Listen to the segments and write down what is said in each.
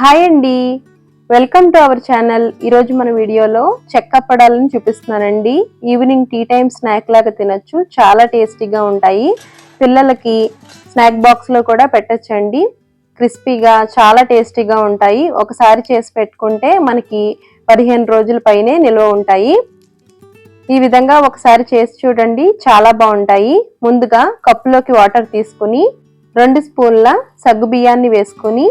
Hi అండి. Welcome to our channel ఈరోజు మన వీడియోలో చెక్కప్పడాలను చూపిస్తున్నానండి. ఈవినింగ్ టీ టైం స్నాక్ లాగా తినచ్చు. చాలా టేస్టీగా ఉంటాయి. పిల్లలకి స్నాక్ బాక్స్లో కూడా పెట్టచ్చండి. క్రిస్పీగా చాలా టేస్టీగా ఉంటాయి. ఒకసారి చేసి పెట్టుకుంటే మనకి పదిహేను రోజుల పైనే నిల్వ ఉంటాయి. ఈ విధంగా ఒకసారి చేసి చూడండి. చాలా బాగుంటాయి. ముందుగా కప్పులోకి వాటర్ తీసుకుని రెండు స్పూన్ల సగ్గు బియ్యాన్ని వేసుకుని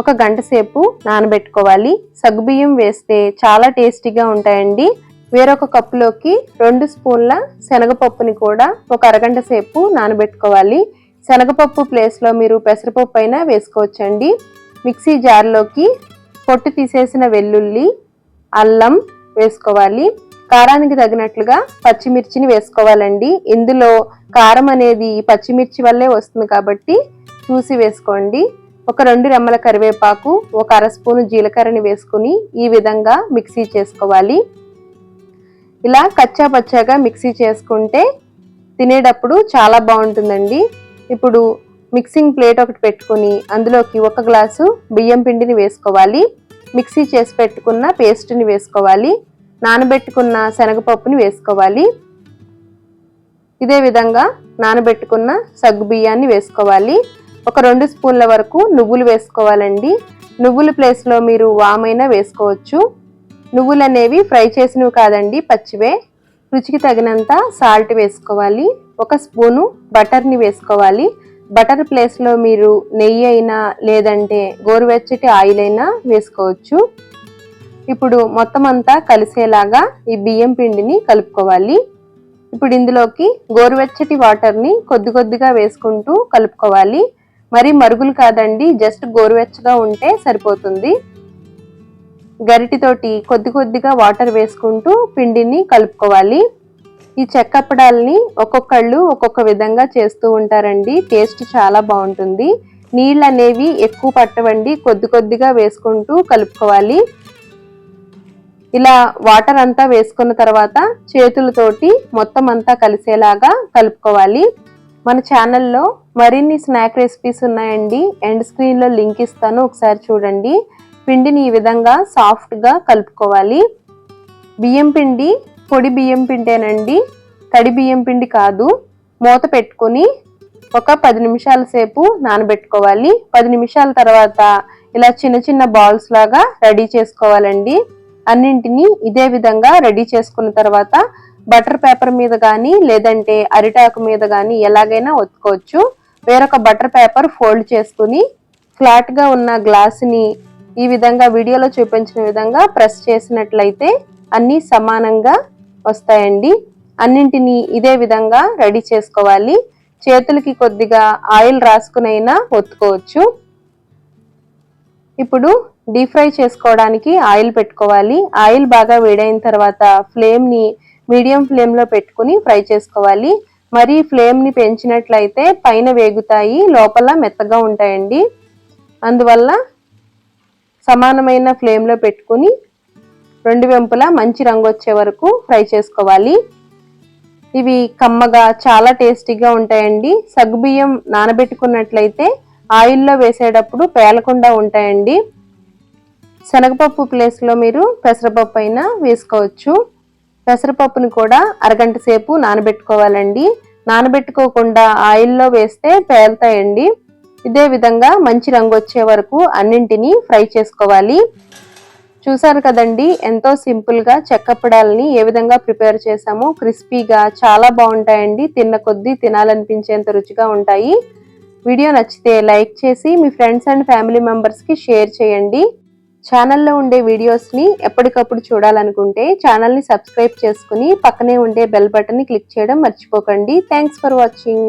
ఒక గంట సేపు నానబెట్టుకోవాలి. సగ్గుబియ్యం వేస్తే చాలా టేస్టీగా ఉంటాయండి. వేరొక కప్పులోకి రెండు స్పూన్ల శనగపప్పుని కూడా ఒక అరగంట సేపు నానబెట్టుకోవాలి. శనగపప్పు ప్లేస్లో మీరు పెసరపప్పు అయినా వేసుకోవచ్చండి. మిక్సీ జార్లోకి పొట్టు తీసేసిన వెల్లుల్లి అల్లం వేసుకోవాలి. కారానికి తగినట్లుగా పచ్చిమిర్చిని వేసుకోవాలండి. ఇందులో కారం అనేది పచ్చిమిర్చి వల్లే వస్తుంది కాబట్టి చూసి వేసుకోండి. ఒక రెండు రెమ్మల కరివేపాకు ఒక అర స్పూను జీలకర్రని వేసుకుని ఈ విధంగా మిక్సీ చేసుకోవాలి. ఇలా కచ్చా పచ్చాగా మిక్సీ చేసుకుంటే తినేటప్పుడు చాలా బాగుంటుందండి. ఇప్పుడు మిక్సింగ్ ప్లేట్ ఒకటి పెట్టుకుని అందులోకి ఒక గ్లాసు బియ్యం పిండిని వేసుకోవాలి. మిక్సీ చేసి పెట్టుకున్న పేస్ట్ని వేసుకోవాలి. నానబెట్టుకున్న శనగపప్పుని వేసుకోవాలి. ఇదే విధంగా నానబెట్టుకున్న సగ్గు బియ్యాన్ని వేసుకోవాలి. ఒక రెండు స్పూన్ల వరకు నువ్వులు వేసుకోవాలండి. నువ్వుల ప్లేస్లో మీరు వామైనా వేసుకోవచ్చు. నువ్వులు అనేవి ఫ్రై చేసినవి కాదండి పచ్చివే. రుచికి తగినంత సాల్ట్ వేసుకోవాలి. ఒక స్పూను బటర్ని వేసుకోవాలి. బటర్ ప్లేస్లో మీరు నెయ్యి అయినా లేదంటే గోరువెచ్చటి ఆయిల్ అయినా వేసుకోవచ్చు. ఇప్పుడు మొత్తం అంతా కలిసేలాగా ఈ బియ్యం పిండిని కలుపుకోవాలి. ఇప్పుడు ఇందులోకి గోరువెచ్చటి వాటర్ని కొద్ది కొద్దిగా వేసుకుంటూ కలుపుకోవాలి. మరి మరుగులు కాదండి జస్ట్ గోరువెచ్చగా ఉంటే సరిపోతుంది. గరిటితోటి కొద్ది కొద్దిగా వాటర్ వేసుకుంటూ పిండిని కలుపుకోవాలి. ఈ చెక్కప్పడాలని ఒక్కొక్కళ్ళు ఒక్కొక్క విధంగా చేస్తూ ఉంటారండి టేస్ట్ చాలా బాగుంటుంది. నీళ్ళు అనేవి ఎక్కువ పట్టవండి కొద్ది కొద్దిగా వేసుకుంటూ కలుపుకోవాలి. ఇలా వాటర్ అంతా వేసుకున్న తర్వాత చేతులతోటి మొత్తం అంతా కలిసేలాగా కలుపుకోవాలి. మన ఛానల్లో మరిన్ని స్నాక్ రెసిపీస్ ఉన్నాయండి. ఎండ్ స్క్రీన్లో లింక్ ఇస్తాను. ఒకసారి చూడండి. పిండిని ఈ విధంగా సాఫ్ట్గా కలుపుకోవాలి. బియ్యం పిండి పొడి బియ్యం పిండేనండి. తడి బియ్యం పిండి కాదు. మూత పెట్టుకొని ఒక పది నిమిషాల సేపు నానబెట్టుకోవాలి. పది నిమిషాల తర్వాత ఇలా చిన్న చిన్న బాల్స్ లాగా రెడీ చేసుకోవాలండి. అన్నింటినీ ఇదే విధంగా రెడీ చేసుకున్న తర్వాత బటర్ పేపర్ మీద కానీ లేదంటే అరిటాకు మీద కానీ ఎలాగైనా ఒత్తుకోవచ్చు. వేరొక బటర్ పేపర్ ఫోల్డ్ చేసుకుని ఫ్లాట్గా ఉన్న గ్లాస్ని ఈ విధంగా వీడియోలో చూపించిన విధంగా ప్రెస్ చేసినట్లయితే అన్నీ సమానంగా వస్తాయండి. అన్నింటినీ ఇదే విధంగా రెడీ చేసుకోవాలి. చేతులకి కొద్దిగా ఆయిల్ రాసుకునైనా ఒత్తుకోవచ్చు. ఇప్పుడు డీప్ ఫ్రై చేసుకోవడానికి ఆయిల్ పెట్టుకోవాలి. ఆయిల్ బాగా వేడైన తర్వాత ఫ్లేమ్ని మీడియం ఫ్లేమ్లో పెట్టుకుని ఫ్రై చేసుకోవాలి. మరి ఫ్లేమ్ని పెంచినట్లయితే పైన వేగుతాయి లోపల మెత్తగా ఉంటాయండి. అందువల్ల సమానమైన ఫ్లేమ్లో పెట్టుకుని రెండు వెంపులా మంచి రంగు వచ్చే వరకు ఫ్రై చేసుకోవాలి. ఇవి కమ్మగా చాలా టేస్టీగా ఉంటాయండి. సగ్గుబియ్యం నానబెట్టుకున్నట్లయితే ఆయిల్లో వేసేటప్పుడు పేలకుండా ఉంటాయండి. శనగపప్పు ప్లేస్లో మీరు పెసరపప్పు అయినా వేసుకోవచ్చు. పెసరపప్పుని కూడా అరగంట సేపు నానబెట్టుకోవాలండి. నానబెట్టుకోకుండా ఆయిల్లో వేస్తే పేలుతాయండి. ఇదే విధంగా మంచి రంగు వచ్చే వరకు అన్నింటినీ ఫ్రై చేసుకోవాలి. చూసారు కదండి ఎంతో సింపుల్గా చెక్కపడాలని ఏ విధంగా ప్రిపేర్ చేసామో క్రిస్పీగా చాలా బాగుంటాయండి. తిన్న కొద్దీ తినాలనిపించేంత రుచిగా ఉంటాయి. వీడియో నచ్చితే లైక్ చేసి మీ ఫ్రెండ్స్ అండ్ ఫ్యామిలీ మెంబర్స్కి షేర్ చేయండి. ఛానల్లో ఉండే వీడియోస్ని ఎప్పటికప్పుడు చూడాలనుకుంటే ఛానల్ని సబ్స్క్రైబ్ చేసుకుని పక్కనే ఉండే బెల్ బటన్ని క్లిక్ చేయడం మర్చిపోకండి. Thanks for watching